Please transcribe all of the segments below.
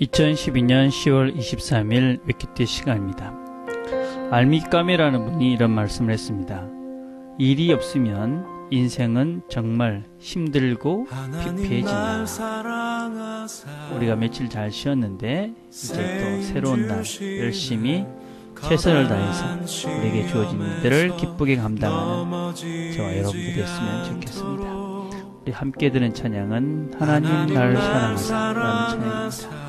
2012년 10월 23일 위키티 시간입니다. 알미까미라는 분이 이런 말씀을 했습니다. 일이 없으면 인생은 정말 힘들고 피폐해진다. 우리가 며칠 잘 쉬었는데 이제 또 새로운 날 열심히 최선을 다해서 우리에게 주어진 일들을 기쁘게 감당하는 저와 여러분들이 됐으면 좋겠습니다. 우리 함께 들은 찬양은 하나님 날 사랑하사라는 찬양입니다.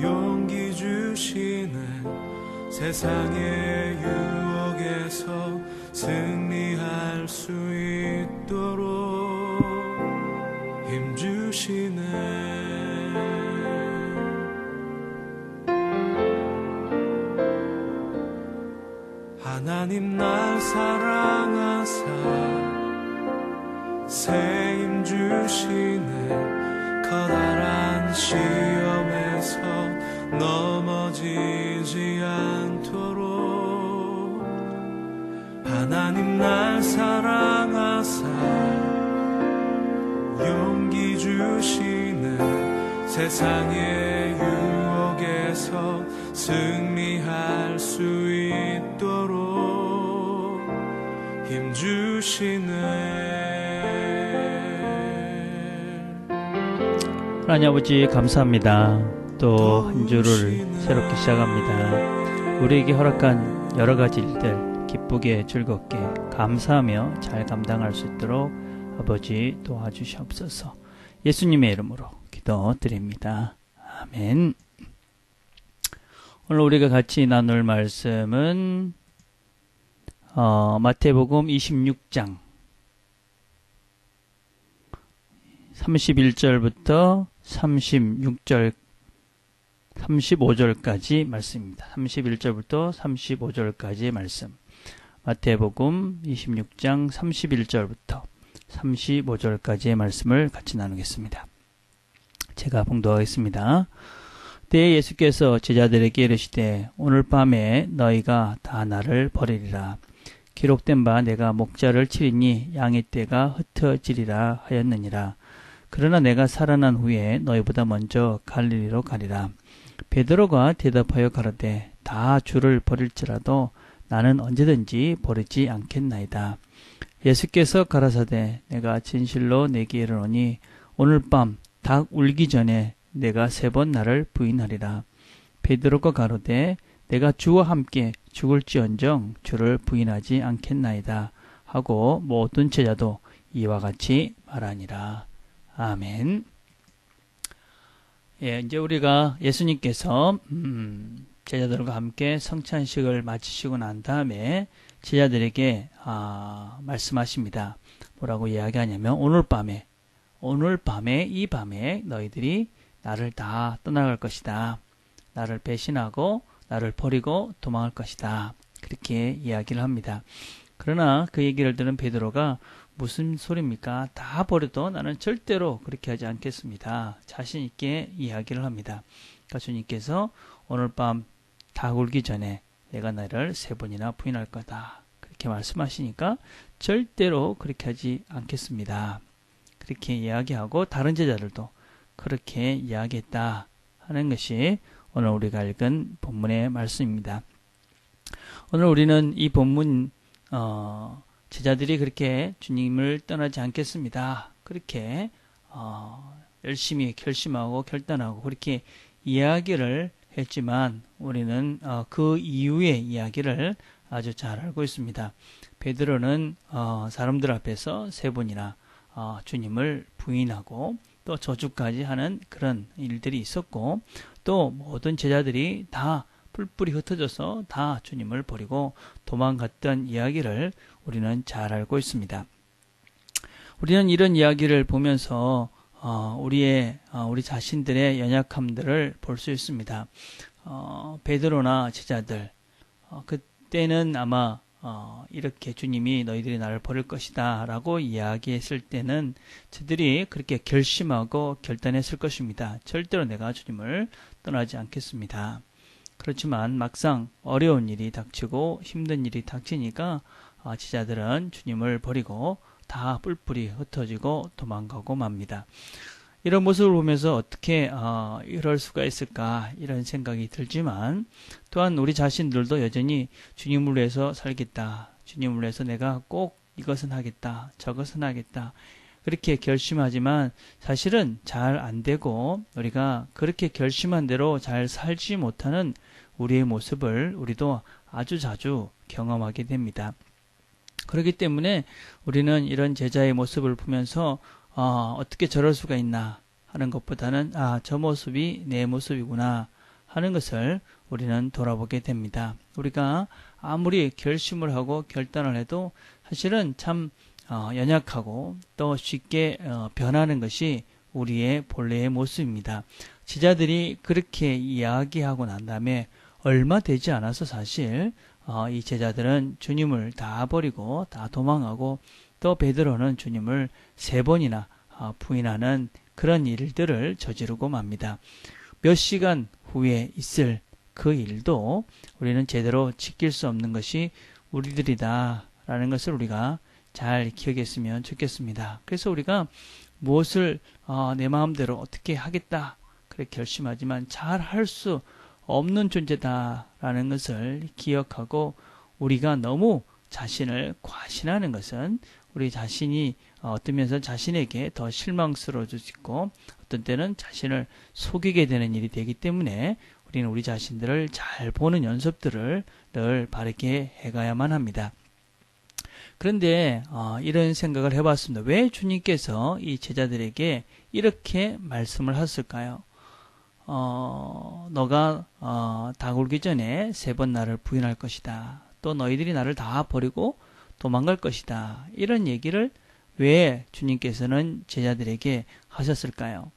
용기 주시네 세상의 유혹에서 승리할 수 있도록 힘 주시네 하나님 날 사랑하사 새힘 주시네. 커다란 시험에서 넘어지지 않도록. 하나님 날 사랑하사 용기 주시네. 세상의 유혹에서 승리할 수 있도록 힘 주시네 하나님 아버지 감사합니다. 또 한 주를 새롭게 시작합니다. 우리에게 허락한 여러 가지 일들 기쁘게 즐겁게 감사하며 잘 감당할 수 있도록 아버지 도와주시옵소서. 예수님의 이름으로 기도드립니다. 아멘. 오늘 우리가 같이 나눌 말씀은 어, 마태복음 26장 31절부터 36절 35절까지 말씀입니다. 31절부터 35절까지의 말씀. 마태복음 26장 31절부터 35절까지의 말씀을 같이 나누겠습니다. 제가 봉독하겠습니다. 때에 예수께서 제자들에게 이르시되 오늘 밤에 너희가 다 나를 버리리라. 기록된 바 내가 목자를 치리니 양의 떼가 흩어지리라 하였느니라. 그러나 내가 살아난 후에 너희보다 먼저 갈릴리로 가리라. 베드로가 대답하여 가로되 다 주를 버릴지라도 나는 언제든지 버리지 않겠나이다. 예수께서 가라사대 내가 진실로 내게 이르노니 오늘 밤 닭 울기 전에 내가 세 번 나를 부인하리라. 베드로가 가로되 내가 주와 함께 죽을지언정 주를 부인하지 않겠나이다. 하고 모든 제자도 이와 같이 말하니라. 아멘. 예, 이제 우리가 예수님께서 음, 제자들과 함께 성찬식을 마치시고 난 다음에 제자들에게 아, 말씀하십니다. 뭐라고 이야기하냐면 오늘 밤에 오늘 밤에 이 밤에 너희들이 나를 다 떠나갈 것이다. 나를 배신하고 나를 버리고 도망할 것이다. 그렇게 이야기를 합니다. 그러나 그 얘기를 들은 베드로가 무슨 소리입니까? 다 버려도 나는 절대로 그렇게 하지 않겠습니다. 자신 있게 이야기를 합니다. 그러니까 주님께서 오늘 밤다 굴기 전에 내가 나를 세 번이나 부인할 거다. 그렇게 말씀하시니까 절대로 그렇게 하지 않겠습니다. 그렇게 이야기하고 다른 제자들도 그렇게 이야기했다 하는 것이 오늘 우리가 읽은 본문의 말씀입니다. 오늘 우리는 이 본문 어, 제자들이 그렇게 주님을 떠나지 않겠습니다. 그렇게 어, 열심히 결심하고 결단하고 그렇게 이야기를 했지만 우리는 어, 그 이후의 이야기를 아주 잘 알고 있습니다. 베드로는 어, 사람들 앞에서 세 번이나 어, 주님을 부인하고 또 저주까지 하는 그런 일들이 있었고 또 모든 제자들이 다 뿔뿔이 흩어져서 다 주님을 버리고 도망갔던 이야기를 우리는 잘 알고 있습니다. 우리는 이런 이야기를 보면서 어, 우리의 어, 우리 자신들의 연약함들을 볼 수 있습니다. 어, 베드로나 제자들 어, 그때는 아마 어, 이렇게 주님이 너희들이 나를 버릴 것이다 라고 이야기했을 때는 저들이 그렇게 결심하고 결단했을 것입니다. 절대로 내가 주님을 떠나지 않겠습니다. 그렇지만 막상 어려운 일이 닥치고 힘든 일이 닥치니까 어, 제자들은 주님을 버리고 다 뿔뿔이 흩어지고 도망가고 맙니다. 이런 모습을 보면서 어떻게 어, 이럴 수가 있을까 이런 생각이 들지만 또한 우리 자신들도 여전히 주님을 위해서 살겠다. 주님을 위해서 내가 꼭 이것은 하겠다. 저것은 하겠다. 그렇게 결심하지만 사실은 잘 안 되고 우리가 그렇게 결심한 대로 잘 살지 못하는 우리의 모습을 우리도 아주 자주 경험하게 됩니다. 그렇기 때문에 우리는 이런 제자의 모습을 보면서 어, 어떻게 저럴 수가 있나 하는 것보다는 아, 저 모습이 내 모습이구나 하는 것을 우리는 돌아보게 됩니다. 우리가 아무리 결심을 하고 결단을 해도 사실은 참 어, 연약하고 또 쉽게 어, 변하는 것이 우리의 본래의 모습입니다. 지자들이 그렇게 이야기하고 난 다음에 얼마 되지 않아서 사실 어, 이 제자들은 주님을 다 버리고 다 도망하고 또 베드로는 주님을 세 번이나 어, 부인하는 그런 일들을 저지르고 맙니다. 몇 시간 후에 있을 그 일도 우리는 제대로 지킬 수 없는 것이 우리들이다라는 것을 우리가 잘 기억했으면 좋겠습니다. 그래서 우리가 무엇을 어, 내 마음대로 어떻게 하겠다 그렇게 결심하지만 잘 할 수 없는 존재다라는 것을 기억하고 우리가 너무 자신을 과신하는 것은 우리 자신이 어떤 면에서 자신에게 더 있고 어떤 때는 자신을 속이게 되는 일이 되기 때문에 우리는 우리 자신들을 잘 보는 연습들을 늘 바르게 해가야만 합니다. 그런데 어, 이런 생각을 해봤습니다. 왜 주님께서 이 제자들에게 이렇게 말씀을 하셨을까요? 어, 너가 어, 다 굴기 전에 세 번 나를 부인할 것이다. 또 너희들이 나를 다 버리고 도망갈 것이다. 이런 얘기를 왜 주님께서는 제자들에게 하셨을까요?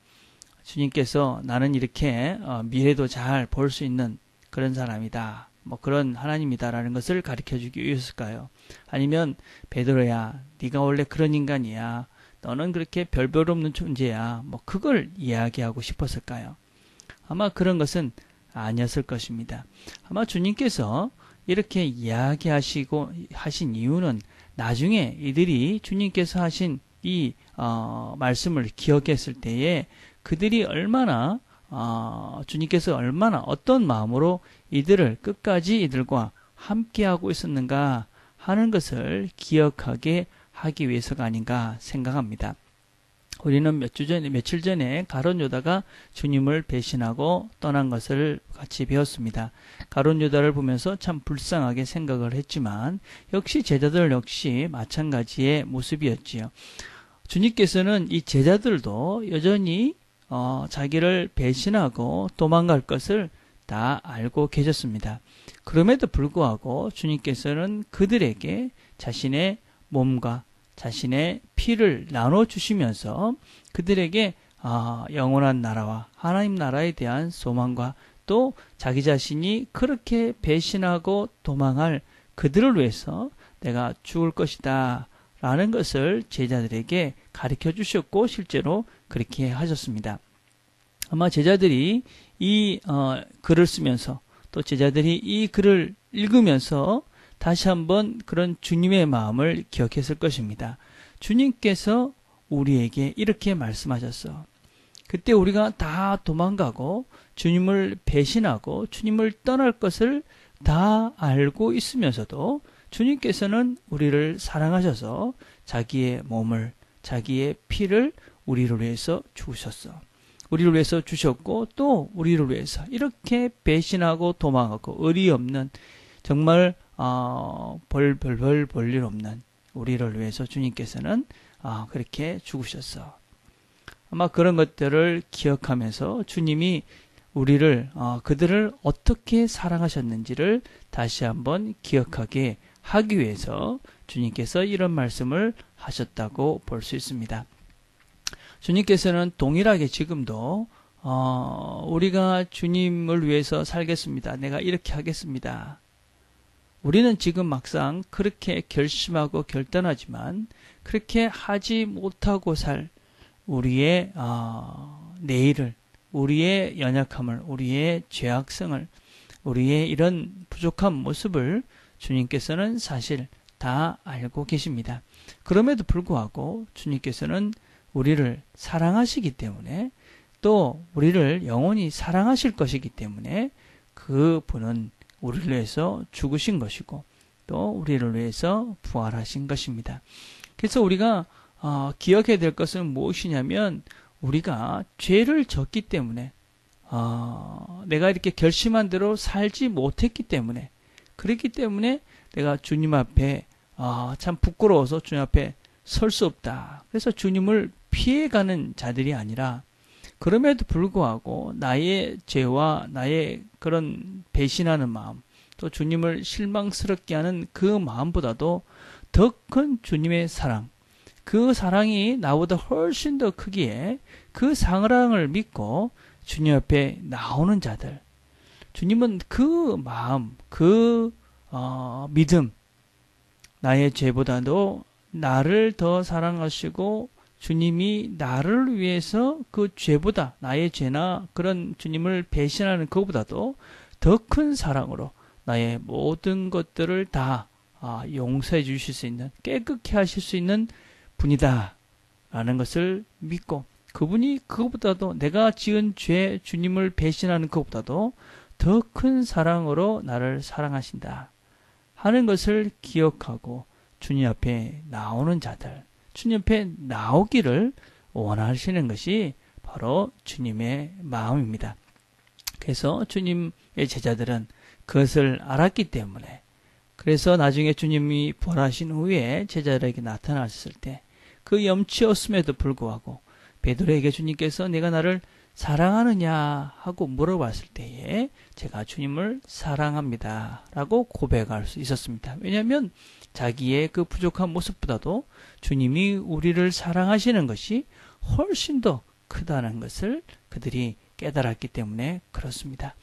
주님께서 나는 이렇게 어, 미래도 잘 볼 수 있는 그런 사람이다. 뭐 그런 하나님이다라는 것을 가르쳐 주기 위해서일까요? 아니면 베드로야, 네가 원래 그런 인간이야. 너는 그렇게 별별 없는 존재야. 뭐 그걸 이야기하고 싶었을까요? 아마 그런 것은 아니었을 것입니다. 아마 주님께서 이렇게 이야기하시고 하신 이유는 나중에 이들이 주님께서 하신 이 어, 말씀을 기억했을 때에 그들이 얼마나 어, 주님께서 얼마나 어떤 마음으로 이들을 끝까지 이들과 함께하고 있었는가 하는 것을 기억하게 하기 위해서가 아닌가 생각합니다. 우리는 몇 주 전에, 며칠 전에 가론 요다가 주님을 배신하고 떠난 것을 같이 배웠습니다. 가론 요다를 보면서 참 불쌍하게 생각을 했지만 역시 제자들 역시 마찬가지의 모습이었지요. 주님께서는 이 제자들도 여전히 어, 자기를 배신하고 도망갈 것을 다 알고 계셨습니다. 그럼에도 불구하고 주님께서는 그들에게 자신의 몸과 자신의 피를 나눠 주시면서 그들에게 아, 영원한 나라와 하나님 나라에 대한 소망과 또 자기 자신이 그렇게 배신하고 도망할 그들을 위해서 내가 죽을 것이다 라는 것을 제자들에게 가르쳐 주셨고 실제로 그렇게 하셨습니다. 아마 제자들이 이 어, 글을 쓰면서 또 제자들이 이 글을 읽으면서 다시 한번 그런 주님의 마음을 기억했을 것입니다. 주님께서 우리에게 이렇게 말씀하셨어. 그때 우리가 다 도망가고 주님을 배신하고 주님을 떠날 것을 다 알고 있으면서도 주님께서는 우리를 사랑하셔서 자기의 몸을, 자기의 피를 우리를 위해서 주셨어. 우리를 위해서 주셨고 또 우리를 위해서 이렇게 배신하고 도망하고 의리 없는 정말 어, 벌벌벌 볼일 없는 우리를 위해서 주님께서는 어, 그렇게 죽으셨어. 아마 그런 것들을 기억하면서 주님이 우리를 어, 그들을 어떻게 사랑하셨는지를 다시 한번 기억하게 하기 위해서 주님께서 이런 말씀을 하셨다고 볼 수 있습니다. 주님께서는 동일하게 지금도 어, 우리가 주님을 위해서 살겠습니다. 내가 이렇게 하겠습니다. 우리는 지금 막상 그렇게 결심하고 결단하지만 그렇게 하지 못하고 살 우리의 어, 내일을 우리의 연약함을 우리의 죄악성을 우리의 이런 부족한 모습을 주님께서는 사실 다 알고 계십니다. 그럼에도 불구하고 주님께서는 우리를 사랑하시기 때문에 또 우리를 영원히 사랑하실 것이기 때문에 그 분은 우리를 위해서 죽으신 것이고 또 우리를 위해서 부활하신 것입니다. 그래서 우리가 어, 기억해야 될 것은 무엇이냐면 우리가 죄를 졌기 때문에 어, 내가 이렇게 결심한 대로 살지 못했기 때문에 그렇기 때문에 내가 주님 앞에 어, 참 부끄러워서 주님 앞에 설 수 없다. 그래서 주님을 피해가는 자들이 아니라 그럼에도 불구하고 나의 죄와 나의 그런 배신하는 마음 또 주님을 실망스럽게 하는 그 마음보다도 더 큰 주님의 사랑 그 사랑이 나보다 훨씬 더 크기에 그 사랑을 믿고 주님 앞에 나오는 자들. 주님은 그 마음, 그 어, 믿음, 나의 죄보다도 나를 더 사랑하시고 주님이 나를 위해서 그 죄보다 나의 죄나 그런 주님을 배신하는 것보다도 더 큰 사랑으로 나의 모든 것들을 다 아, 용서해 주실 수 있는 깨끗게 하실 수 있는 분이다. 라는 것을 믿고 그분이 그것보다도 내가 지은 죄 주님을 배신하는 것보다도 더 큰 사랑으로 나를 사랑하신다. 하는 것을 기억하고 주님 앞에 나오는 자들, 주님 앞에 나오기를 원하시는 것이 바로 주님의 마음입니다. 그래서 주님의 제자들은 그것을 알았기 때문에 그래서 나중에 주님이 부활하신 후에 제자들에게 나타났을 때 그 염치 없음에도 불구하고 베드로에게 주님께서 내가 나를 사랑하느냐 하고 물어봤을 때에 제가 주님을 사랑합니다. 라고 고백할 수 있었습니다. 왜냐하면 자기의 그 부족한 모습보다도 주님이 우리를 사랑하시는 것이 훨씬 더 크다는 것을 그들이 깨달았기 때문에 그렇습니다.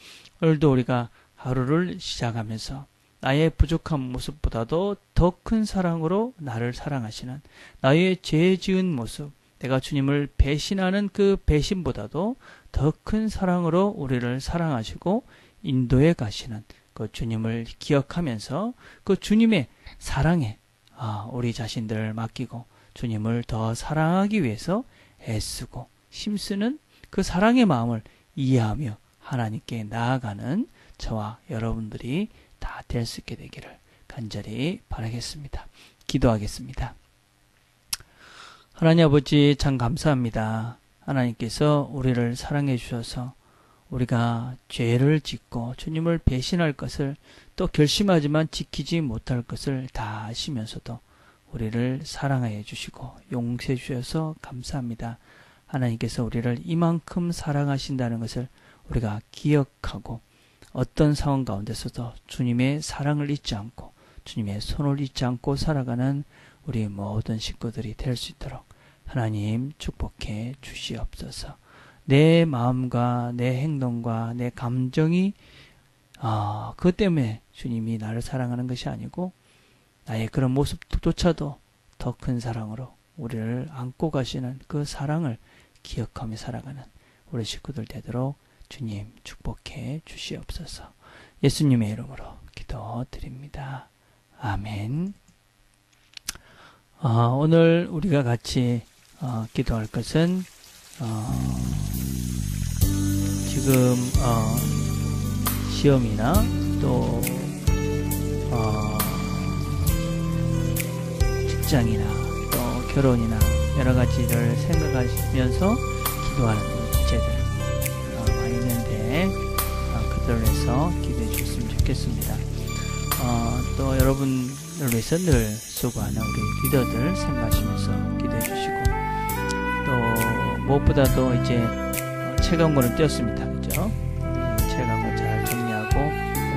오늘도 우리가 하루를 시작하면서 나의 부족한 모습보다도 더 큰 사랑으로 나를 사랑하시는 나의 죄 지은 모습, 내가 주님을 배신하는 그 배신보다도 더 큰 사랑으로 우리를 사랑하시고 인도에 가시는 그 주님을 기억하면서 그 주님의 사랑에 아, 우리 자신들을 맡기고 주님을 더 사랑하기 위해서 애쓰고 힘쓰는 그 사랑의 마음을 이해하며 하나님께 나아가는 저와 여러분들이 다 될 수 있게 되기를 간절히 바라겠습니다. 기도하겠습니다. 하나님 아버지 참 감사합니다. 하나님께서 우리를 사랑해 주셔서 우리가 죄를 짓고 주님을 배신할 것을 또 결심하지만 지키지 못할 것을 다 아시면서도 우리를 사랑해 주시고 용서해 주셔서 감사합니다. 하나님께서 우리를 이만큼 사랑하신다는 것을 우리가 기억하고 어떤 상황 가운데서도 주님의 사랑을 잊지 않고 주님의 손을 잊지 않고 살아가는 우리 모든 식구들이 될 수 있도록 하나님 축복해 주시옵소서. 내 마음과 내 행동과 내 감정이 아, 그것 때문에 주님이 나를 사랑하는 것이 아니고 나의 그런 모습조차도 더 큰 사랑으로 우리를 안고 가시는 그 사랑을 기억하며 살아가는 우리 식구들 되도록 주님 축복해 주시옵소서. 예수님의 이름으로 기도드립니다. 아멘. 어, 오늘 우리가 같이 어, 기도할 것은 어, 지금 어, 시험이나 또 어, 직장이나 또 결혼이나 여러 가지를 생각하시면서 기도하는 주제들 어, 많이 있는데 어, 그들을 위해서 기도해 주셨으면 좋겠습니다. 어, 또 여러분을 위해서 늘 수고하는 우리 리더들 생각하시면서 기도해 무엇보다도 이제 어, 체감권을 띄었습니다. 그죠? 체감고 잘 정리하고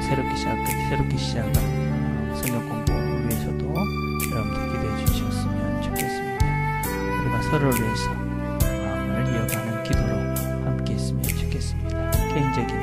새롭게 시작, 새롭게 시작한 어, 성경 공부 위해서도 여러분들 기도해 주셨으면 좋겠습니다. 우리가 서로를 위해서 마음을 이어가는 기도로 함께 했으면 좋겠습니다. 개인적인